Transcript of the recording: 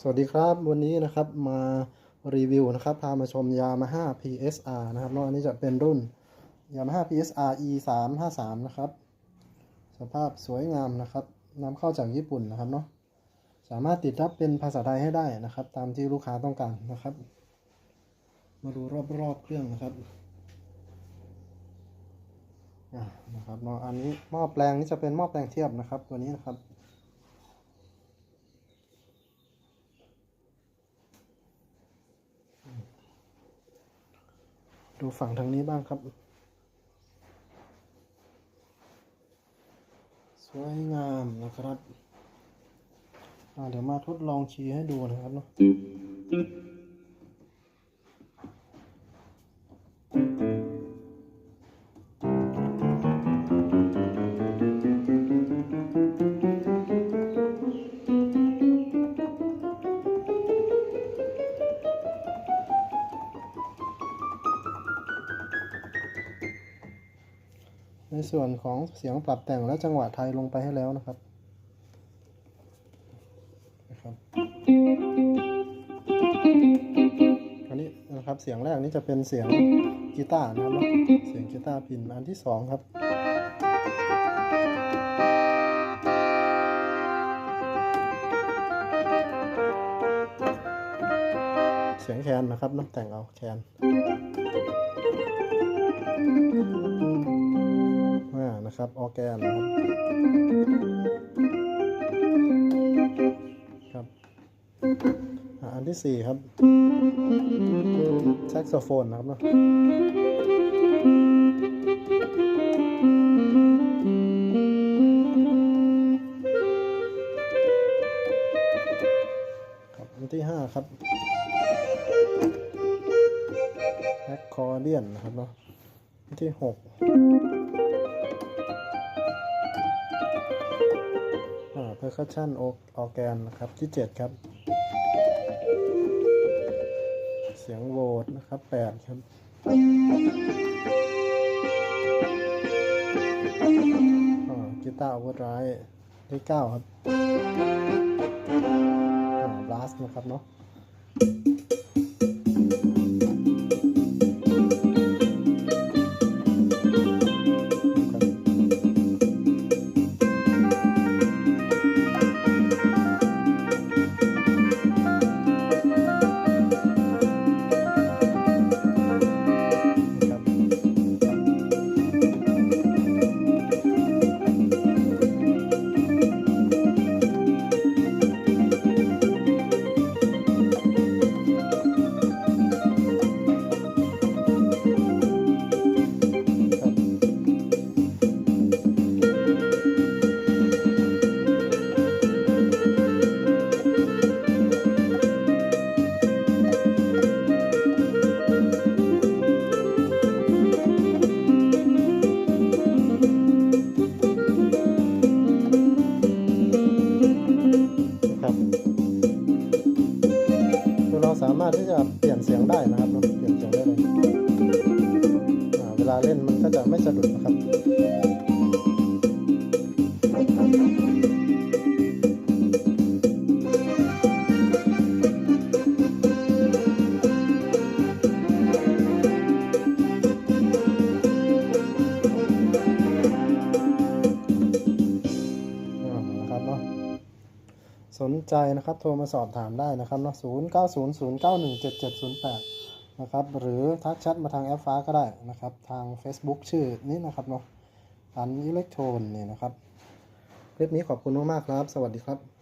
สวัสดีครับ วันนี้นะครับมารีวิวนะครับ พามาชม Yamaha PSR นะครับเนาะอันนี้จะเป็นรุ่น Yamaha PSR E 3 5 3นะครับ สภาพสวยงามนะครับนำเข้าจากญี่ปุ่นนะครับเนาะสามารถติดรับเป็นภาษาไทยให้ได้นะครับ ตามที่ลูกค้าต้องการนะครับ มาดูรอบๆเครื่องนะครับนะครับเนาะอันนี้หม้อแปลงนี่จะเป็นหม้อแปลงเทียบนะครับ ตัวนี้นะครับ ดูฝั่งทางนี้บ้างครับ สวยงามนะครับอ่าเดี๋ยวมาทดลองชี้ให้ดูนะครับเนาะ ส่วนของเสียงปรับแต่งและจังหวะไทยลงไปให้แล้วนะครับนะครับอันนี้นะครับเสียงแรกนี่จะเป็นเสียงกีตาร์นะครับ เสียงกีตาร์พินอันที่สองครับเสียงแคนนะครับน้ำแต่งเอาแคน ครับออแกนนะครับครับอันที่สี่ครับแซกโซโฟนนะครับเนาะครับอันที่ห้าครับแอคคอร์เดียนนะครับเนาะอันที่หก อ่าเพอร์คัชชันออแกนนะครับที่เจ็ดครับ เสียงโวตนะครับแปดครับ กีตาร์โอเวอร์ไรด์ที่เก้าครับบลัสนะครับเนาะาสามารถที่จะเปลี่ยนเสียงได้นะครับเราเปลี่ยนเสียงได้เลยเวลาเล่นมันก็จะไม่สะดุดนะครับ สนใจนะครับโทรมาสอบถามได้นะครับเนาะ0 9 0 0 9 1 7 7 0 8นะครับหรือทักแชทมาทางแอปฟ้าก็ได้นะครับ ทาง Facebook ชื่อนี้นะครับเนาะอันอิเล็กโทรนนี่นะครับ คลิปนี้ขอบคุณมากๆครับ สวัสดีครับ